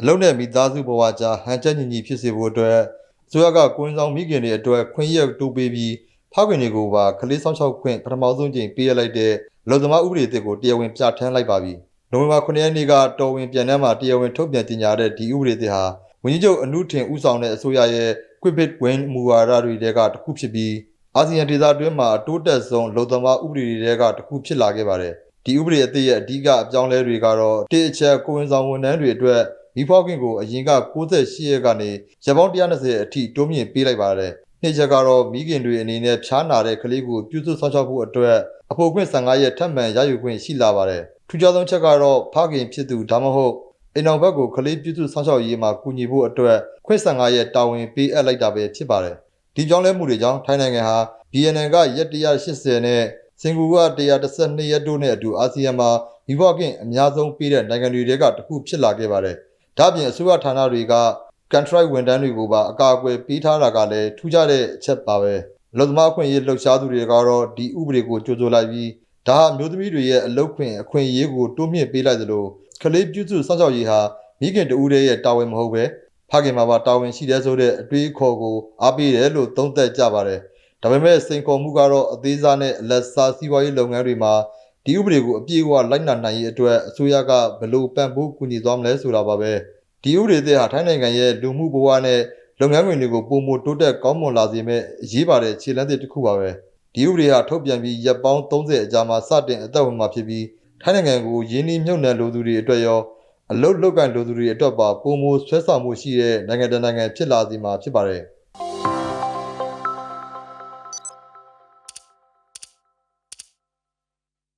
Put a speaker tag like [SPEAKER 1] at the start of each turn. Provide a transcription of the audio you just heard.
[SPEAKER 1] အလုံးနဲ့မိသားစုဘဝကြားဟန်ချက်ညီညီဖြစ်စေဖို့အတွက်အစိုးရကကိုင်းဆောင်မိခင်တွေအတွက်ခွင့်ရတိုးပေးပြီးဖခင်တွေကိုပါကလေးဆောင်ရှောက်ခွင့်ပထမဆုံးချိန်ပေးရလိုက်တဲ့လုံသမားဥပဒေအသစ်ကိုတရားဝင်ပြဋ္ဌာန်းလိုက်ပါပြီ။နိုဝင်ဘာ9ရက်နေ့ကတော်ဝင်ပြန်နှမ်းမှာတရားဝင်ထုတ်ပြန်ကြေညာတဲ့ဒီဥပဒေအသစ်ဟာဝန်ကြီးချုပ်အနုထင်ဦးဆောင်တဲ့အစိုးရရဲ့ Quick Win မူဝါဒတွေတဲကတစ်ခုဖြစ်ပြီးအာဆီယံဒေသတွင်းမှာအတိုးတက်ဆုံးလုံသမားဥပဒေတွေတဲကတစ်ခုဖြစ်လာခဲ့ပါတယ်။ဒီဥပဒေအသစ်ရဲ့အဓိကအကြောင်းလဲတွေကတော့တိအချက်ကိုဝင်ဆောင်ဝန်ထမ်းတွေအတွက် မိဖွားခင်ကိုအရင်က68ရက်ကနေရက်ပေါင်း120အထိတိုးမြင့်ပေးလိုက်ပါတယ်။နှစ်ချက်ကတော့မိခင်တွေအနေနဲ့ဖြားနာတဲ့ကလေးကိုပြုစုဆောင်ရှောက်ဖို့အတွက်အဖို့ခွင့်15ရက်ထပ်မံရယူခွင့်ရှိလာပါတယ်။ထူးခြားဆုံးချက်ကတော့ဖခင်ဖြစ်သူဒါမှမဟုတ်အိမ်အောင်ဘက်ကိုကလေးပြုစုဆောင်ရှောက်ရေးမှာကူညီဖို့အတွက်ခွင့်15ရက်တာဝန်ပေးအပ်လိုက်တာပဲဖြစ်ပါတယ်။ဒီကြောင့်လဲမှုတွေကြောင့်ထိုင်းနိုင်ငံဟာ BNN ကရက်180နဲ့စင်ကာပူက112ရက်တို့နဲ့အတူအာဆီယံမှာမိဘကင်အများဆုံးပေးတဲ့နိုင်ငံတွေကတစ်ခုဖြစ်လာခဲ့ပါတယ်။ ဒါ့အပြင်အစိုးရဌာနတွေက contract ဝန်ထမ်းတွေကိုပါအကာအကွယ်ပေးထားတာကလည်းထူးခြားတဲ့အချက်ပါပဲ။လုံသမားအခွင့်အရေးလှုပ်ရှားသူတွေကတော့ဒီဥပဒေကိုကြိုးစိုးလိုက်ပြီးဒါဟာမျိုးသမီးတွေရဲ့အလုပ်ခွင့်အခွင့်အရေးကိုတိုးမြင့်ပေးလိုက်သလိုကလေးပြုစုစောင့်ရှောက်ရေးဟာမိခင်တဦးတည်းရဲ့တာဝန်မဟုတ်ပဲဖခင်မှာပါတာဝန်ရှိတဲ့ဆိုတဲ့အတွေးအခေါ်ကိုအားပေးတယ်လို့သုံးသပ်ကြပါတယ်။ဒါပေမဲ့စိန်ခေါ်မှုကတော့အသေးစားနဲ့အလက်စားစီးပွားရေးလုပ်ငန်းတွေမှာဒီဥပဒေကိုအပြည့်အဝလိုက်နာနိုင်ရေးအတွက်အစိုးရကဘယ်လိုပံ့ပိုးကူညီသွားမလဲဆိုတာပါပဲ။ ဒီဥပဒေသစ်ဟာထိုင်းနိုင်ငံရဲ့လူမှုဘဝနဲ့လုပ်ငန်းခွင်တွေကိုပုံမတိုးတက်ကောင်းမွန်လာစေမဲ့အရေးပါတဲ့ခြေလှမ်းသစ်တစ်ခုပါပဲ။ဒီဥပဒေဟာထုတ်ပြန်ပြီးရက်ပေါင်း30အကြာမှာစတင်အသက်ဝင်မှာဖြစ်ပြီးထိုင်းနိုင်ငံကိုရင်းနှီးမြှုပ်နှံလိုသူတွေအတွက်ရောအလုတ်လုတ်ကန်လိုသူတွေအတွက်ပါပုံမဆွဲဆောင်မှုရှိတဲ့နိုင်ငံတကာနိုင်ငံဖြစ်လာစီမှာဖြစ်ပါတယ်။